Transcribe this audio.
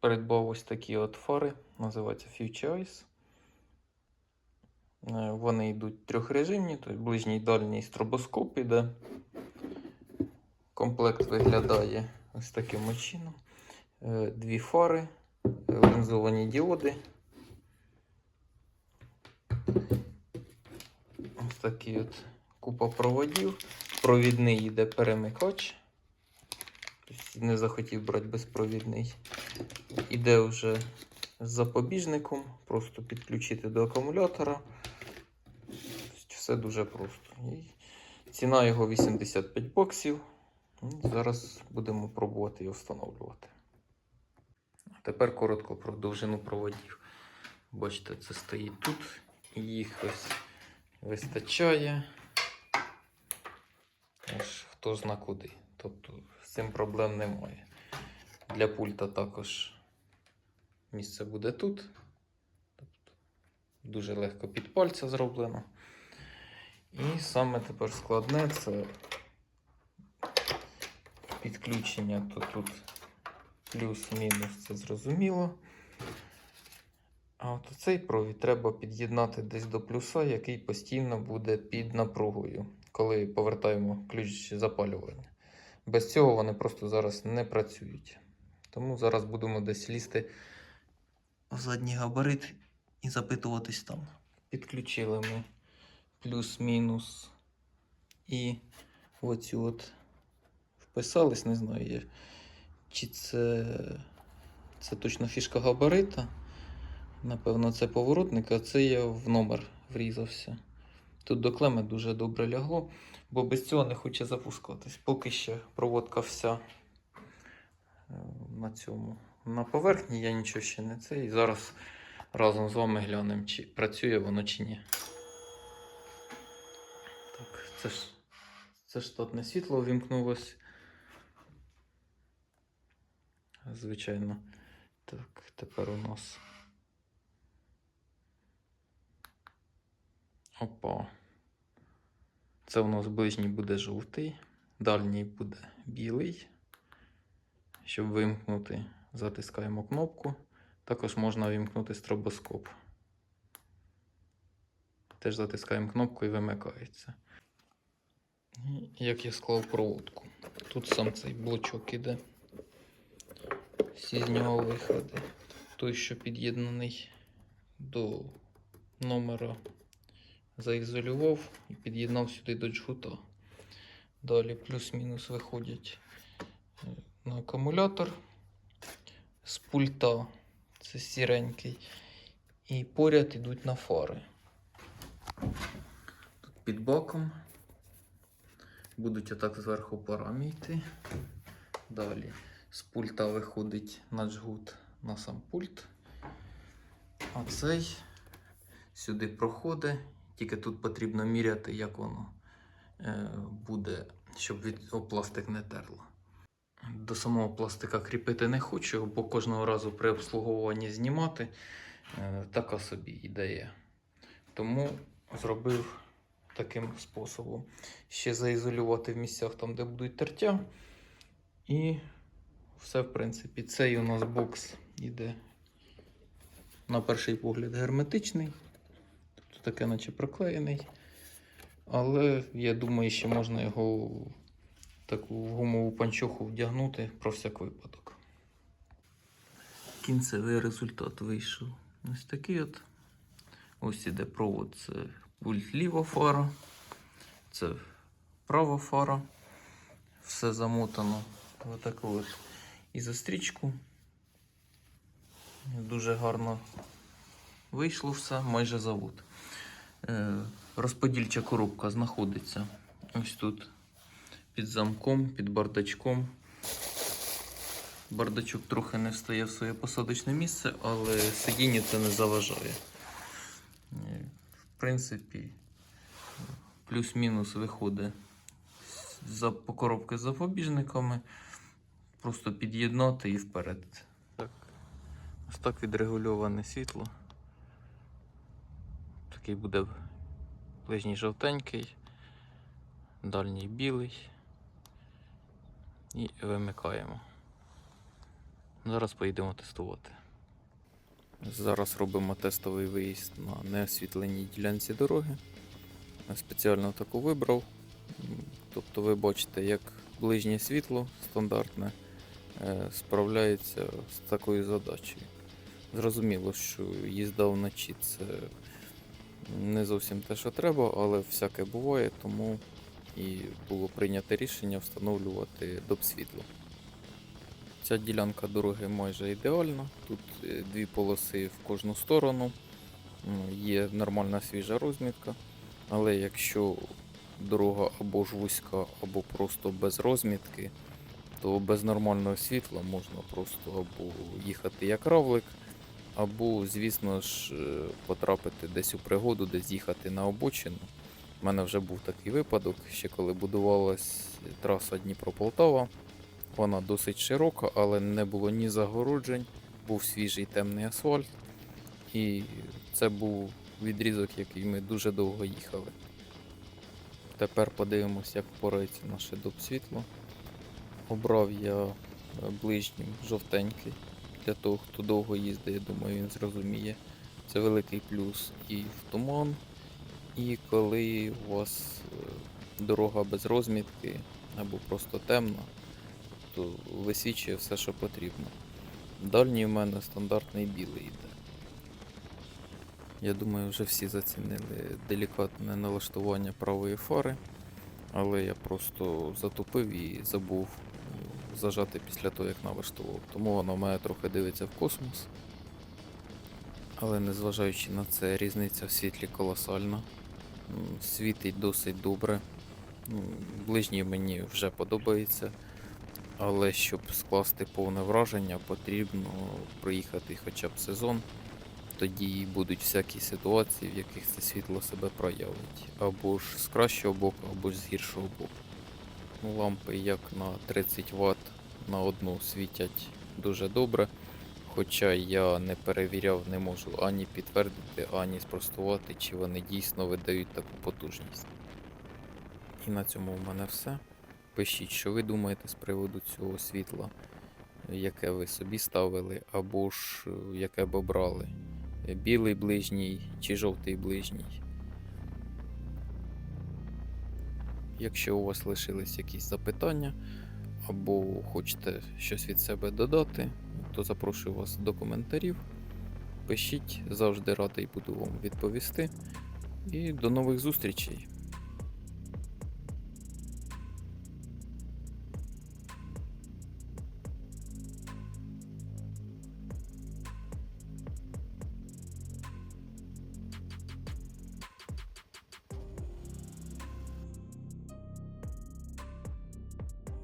придбав ось такі от фари, називаються Future Eyes. Е, Вони йдуть трьохрежимні, тобто ближній дальній стробоскоп іде. Комплект виглядає ось таким чином. Е, Дві фари, лінзовані діоди. Ось такий от купа проводів. Провідний йде перемикач. Не захотів брати безпровідний. Іде вже з запобіжником, просто підключити до акумулятора. Тобто Все дуже просто. І ціна його 85 боксів. Ну, Зараз будемо пробувати його встановлювати. Тепер коротко про довжину проводів. Бачите, це стоїть тут. Їх ось вистачає. Аж хто зна куди. Тобто з цим проблем немає. Для пульта також місце буде тут. Тобто, дуже легко під пальця зроблено. І саме тепер складне це підключення, то тут плюс-мінус, це зрозуміло. А от цей провід треба під'єднати десь до плюса, який постійно буде під напругою, коли повертаємо ключ запалювання. Без цього вони просто зараз не працюють. Тому зараз будемо десь лізти в задній габарит і запитуватись там. Підключили ми плюс-мінус і оцю от вписались, не знаю, чи це, це точно фішка габарита. Напевно, це поворотник, а це я в номер врізався. Тут до клеми дуже добре лягло, бо без цього не хоче запускатись. Поки ще проводка вся е, на цьому. На поверхні я нічого ще не це. І зараз разом з вами глянемо, чи працює воно чи ні. Так, це ж це штатне світло ввімкнулось. Звичайно. Так, тепер у нас. Опа. Це у нас ближній буде жовтий, дальній буде білий. Щоб вимкнути, затискаємо кнопку. Також можна вимкнути стробоскоп. Теж затискаємо кнопку і вимикається. Як я склав проводку. Тут сам цей блочок іде. Всі з нього виходи. Той, що під'єднаний до номера, заізолював і під'єднав сюди до джгута. Далі плюс-мінус виходять е, на акумулятор з пульта. Це сіренький. І поряд йдуть на фари. Тут під боком будуть отак зверху парами йти. Далі з пульта виходить на джгут на сам пульт. А цей сюди проходить. Тільки тут потрібно міряти, як воно е, буде, щоб від пластик не терло. До самого пластика кріпити не хочу, бо кожного разу при обслуговуванні знімати е, така собі ідея. Тому зробив таким способом. Ще заізолювати в місцях там, де будуть тертя. І все, в принципі, цей у нас бокс іде на перший погляд герметичний. Таке, наче проклеєний. Але я думаю, ще можна його таку гумову панчоху вдягнути про всяк випадок. Кінцевий результат вийшов. Ось такий от. Ось іде провод. Це пульт ліва фара, це права фара. Все замотано в таку от ізострічку. Дуже гарно вийшло все, майже завод. Е, Розподільча коробка знаходиться ось тут під замком, під бардачком. Бардачок трохи не встає в своє посадочне місце, але сидінню це не заважає. Е, В принципі, плюс-мінус виходить за по коробки з запобіжниками. Просто під'єднати і вперед. Так. Ось так відрегульоване світло. Такий буде ближній жовтенький, дальній білий. І вимикаємо. Зараз поїдемо тестувати. Зараз робимо тестовий виїзд на неосвітленій ділянці дороги. Спеціально таку вибрав. Тобто ви бачите, як ближнє світло стандартне е, справляється з такою задачею. Зрозуміло, що їзда вночі це не зовсім те, що треба, але всяке буває, тому і було прийнято рішення встановлювати доп світло. Ця ділянка дороги майже ідеальна. Тут е, дві полоси в кожну сторону. Є нормальна свіжа розмітка. Але якщо дорога або ж вузька, або просто без розмітки, то без нормального світла можна просто або їхати як равлик, або, звісно ж, е, потрапити десь у пригоду, десь їхати на обочину. У мене вже був такий випадок, ще коли будувалась траса Дніпро-Полтава. Вона досить широка, але не було ні загороджень, був свіжий темний асфальт. І це був відрізок, який ми дуже довго їхали. Тепер подивимось, як впорається наше доп світло. Обрав я е, ближнім жовтенький. Для того, хто довго їздить, я думаю, він зрозуміє. Це великий плюс і в туман, і коли у вас е, дорога без розмітки або просто темна, то висвічує все, що потрібно. Дальній в мене стандартний білий йде. Я думаю, вже всі зацінили делікатне налаштування правої фари, але я просто затупив і забув зажати після того, як налаштував. Тому воно мене трохи дивиться в космос. Але незважаючи на це, різниця в світлі колосальна. Світить досить добре. Ближній мені вже подобається. Але щоб скласти повне враження, потрібно проїхати хоча б сезон. Тоді будуть всякі ситуації, в яких це світло себе проявить. Або ж з кращого боку, або ж з гіршого боку. Лампи як на 30 Вт на одну світять дуже добре. Хоча я не перевіряв, не можу ані підтвердити, ані спростувати, чи вони дійсно видають таку потужність. І на цьому в мене все. Пишіть, що ви думаєте з приводу цього світла, яке ви собі ставили, або ж е, яке б обрали. Білий ближній чи жовтий ближній. Якщо у вас лишились якісь запитання, або хочете щось від себе додати, то запрошую вас до коментарів. Пишіть, завжди радий буду вам відповісти. І до нових зустрічей!